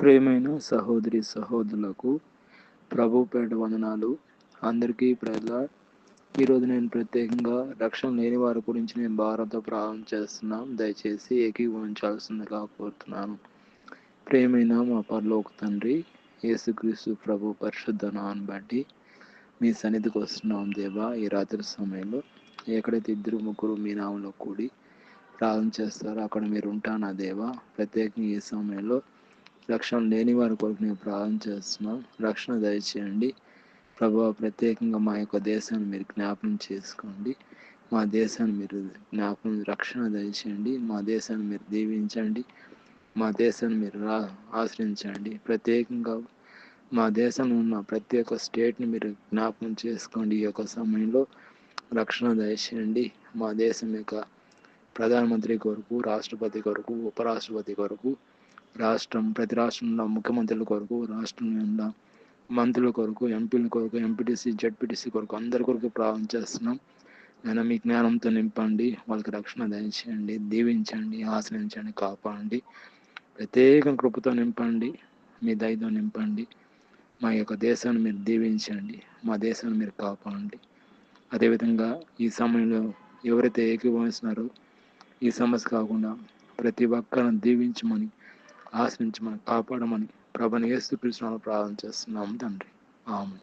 ప్రేమైన సహోదరి సహోదరులకు ప్రభు పేట వందనాలు. అందరికీ ప్రజల. ఈరోజు నేను ప్రత్యేకంగా రక్షణ లేని వారి గురించి నేను భారత ప్రారంభం చేస్తున్నాం. దయచేసి ఏకీభవించాల్సిందిగా కోరుతున్నాను. ప్రేమైన మా పరలోక తండ్రి యేసుక్రీస్తు ప్రభు పరిశుద్ధ నామను బట్టి మీ సన్నిధికి వస్తున్నాం దేవా. ఈ రాత్రి సమయంలో ఎక్కడైతే ఇద్దరు ముగ్గురు మీ నామంలో కూడి ప్రార్థన చేస్తారో అక్కడ మీరు ఉంటానా దేవా? ప్రత్యేకంగా ఈ సమయంలో రక్షణ లేని వారి కొరకు నేను ప్రార్థన చేస్తున్నాం. రక్షణ దయచేయండి. ప్రభు ప్రత్యేకంగా మా యొక్క దేశాన్ని మీరు జ్ఞాపనం చేసుకోండి. మా దేశాన్ని మీరు జ్ఞాపనం రక్షణ దయచేయండి. మా దేశాన్ని మీరు దీవించండి. మా దేశాన్ని మీరు రా ఆశ్రయించండి. ప్రత్యేకంగా మా దేశంలో ఉన్న ప్రతి ఒక్క స్టేట్ని మీరు జ్ఞాపకం చేసుకోండి. ఈ యొక్క సమయంలో రక్షణ దయచేయండి. మా దేశం యొక్క ప్రధానమంత్రి కొరకు రాష్ట్రపతి కొరకు ఉపరాష్ట్రపతి కొరకు రాష్ట్రం ప్రతి రాష్ట్రంలో ముఖ్యమంత్రుల కొరకు రాష్ట్రంలో ఉన్న మంత్రుల కొరకు ఎంపీల కొరకు ఎంపీటీసీ జడ్పీటీసీ కొరకు అందరి కొరకు ప్రారంభం చేస్తున్నాం. నేను మీ జ్ఞానంతో నింపండి. వాళ్ళకి రక్షణ దయచేయండి దీవించండి ఆశ్రయించండి కాపాడండి. ప్రత్యేక కృపతో నింపండి మీ దయతో నింపండి. మా యొక్క దేశాన్ని మీరు దీవించండి మా దేశాన్ని మీరు కాపాడండి. అదేవిధంగా ఈ సమయంలో ఎవరైతే ఏకీభవిస్తున్నారో ఈ సమస్య కాకుండా ప్రతి ఒక్కరిని దీవించమని ఆశ్రయించమని కాపాడమని ప్రభని ఏసు కృష్ణాలు ప్రార్థన చేస్తున్నాము తండ్రి. ఆమె